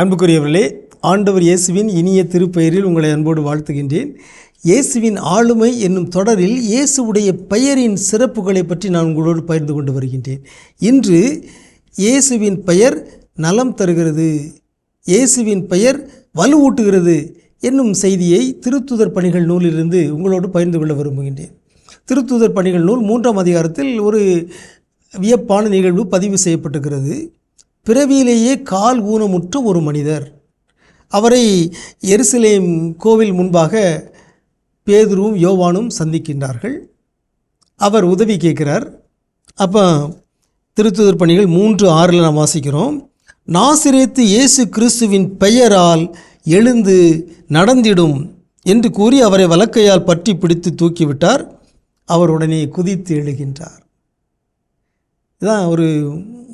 அன்புக்குரியவர்களே ஆண்டவர் இயேசுவின் இனிய திருப்பெயரில் உங்களை அன்போடு வாழ்த்துகின்றேன். இயேசுவின் ஆளுமை என்னும் தொடரில் இயேசுவுடைய பெயரின் சிறப்புகளை பற்றி நான் உங்களோடு பகிர்ந்து கொண்டு வருகின்றேன். இன்று இயேசுவின் பெயர் நலம் தருகிறது இயேசுவின் பெயர் வலுவூட்டுகிறது என்னும் செய்தியை திருத்துதர் பணிகள் நூலிலிருந்து உங்களோடு பகிர்ந்து கொள்ள விரும்புகின்றேன். திருத்துதர் பணிகள் நூல் மூன்றாம் அதிகாரத்தில் ஒரு வியப்பான நிகழ்வு பதிவு செய்யப்பட்டிருக்கிறது. பிறவியிலேயே கால் ஊனமுற்ற ஒரு மனிதர். அவரை எருசலேம் கோவில் முன்பாக பேதுருவும் யோவானும் சந்திக்கின்றார்கள். அவர் உதவி கேட்கிறார். அப்போ திருத்துதர் பணிகள் மூன்று ஆறில் நாம் வாசிக்கிறோம். நாசிரேத்து இயேசு கிறிஸ்துவின் பெயரால் எழுந்து நடந்திடும் என்று கூறி அவரை வலக்கையால் பற்றி பிடித்து தூக்கிவிட்டார். அவர் உடனே குதித்து எழுகின்றார். இதான் ஒரு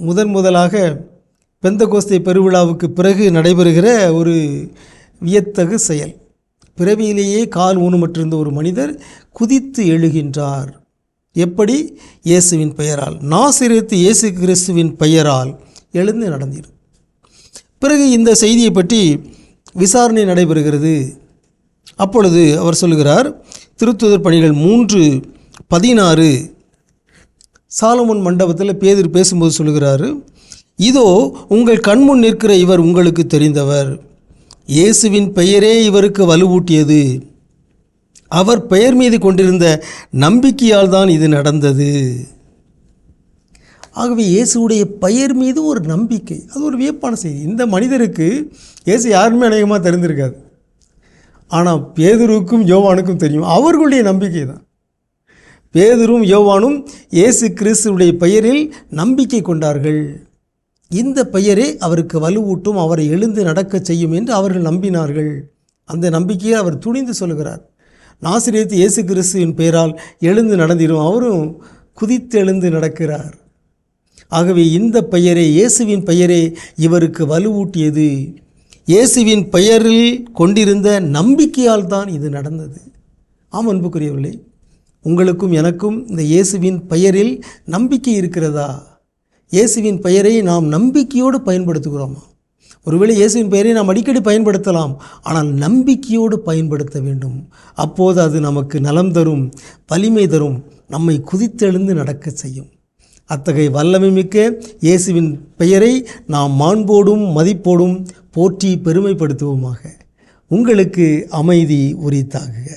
முதன் முதலாக பெந்த கோஸ்தை பெருவிழாவுக்கு பிறகு நடைபெறுகிற ஒரு வியத்தகு செயல். பிறவியிலேயே கால் ஊனமற்றிருந்த ஒரு மனிதர் குதித்து எழுகின்றார். எப்படி? இயேசுவின் பெயரால். நாசிரியத்து இயேசு கிறிஸ்துவின் பெயரால் எழுந்து நடந்தீர். பிறகு இந்த செய்தியை பற்றி விசாரணை நடைபெறுகிறது. அப்பொழுது அவர் சொல்கிறார் திருத்துதர் பணிகள் மூன்று பதினாறு சாலமோன் மண்டபத்தில் பேதர் பேசும்போது சொல்கிறாரு இதோ உங்கள் கண்முன் நிற்கிற இவர் உங்களுக்கு தெரிந்தவர். இயேசுவின் பெயரே இவருக்கு வலுவூட்டியது. அவர் பெயர் மீது கொண்டிருந்த நம்பிக்கையால் தான் இது நடந்தது. ஆகவே இயேசுவுடைய பெயர் மீது ஒரு நம்பிக்கை. அது ஒரு வியப்பான செய்தி. இந்த மனிதருக்கு இயேசு யாருமே அநேகமாக தெரிந்திருக்காது. ஆனால் பேதுருவுக்கும் யோவானுக்கும் தெரியும். அவர்களுடைய நம்பிக்கை தான். பேதுரும் யோவானும் இயேசு கிறிஸ்துடைய பெயரில் நம்பிக்கை கொண்டார்கள். இந்த பெயரே அவருக்கு வலுவூட்டும் அவரை எழுந்து நடக்கச் செய்யும் என்று அவர்கள் நம்பினார்கள். அந்த நம்பிக்கையை அவர் துணிந்து சொல்கிறார். நாசிரியத்து இயேசு கிறிஸ்துவின் பெயரால் எழுந்து நடந்திடும் அவரும் குதித்து எழுந்து நடக்கிறார். ஆகவே இந்த பெயரே இயேசுவின் பெயரே இவருக்கு வலுவூட்டியது. இயேசுவின் பெயரில் கொண்டிருந்த நம்பிக்கையால் தான் இது நடந்தது. ஆம் அன்புக்குரியவர்களே உங்களுக்கும் எனக்கும் இந்த இயேசுவின் பெயரில் நம்பிக்கை இருக்கிறதா? இயேசுவின் பெயரை நாம் நம்பிக்கையோடு பயன்படுத்துகிறோமா? ஒருவேளை இயேசுவின் பெயரை நாம் அடிக்கடி பயன்படுத்தலாம் ஆனால் நம்பிக்கையோடு பயன்படுத்த வேண்டும். அப்போது அது நமக்கு நலம் தரும் வலிமை தரும் நம்மை குதித்தெழுந்து நடக்க செய்யும். அத்தகைய வல்லமை மிக்க இயேசுவின் பெயரை நாம் மாண்போடும் மதிப்போடும் போற்றி பெருமைப்படுத்துவோமாக. உங்களுக்கு அமைதி உரித்தாகுக.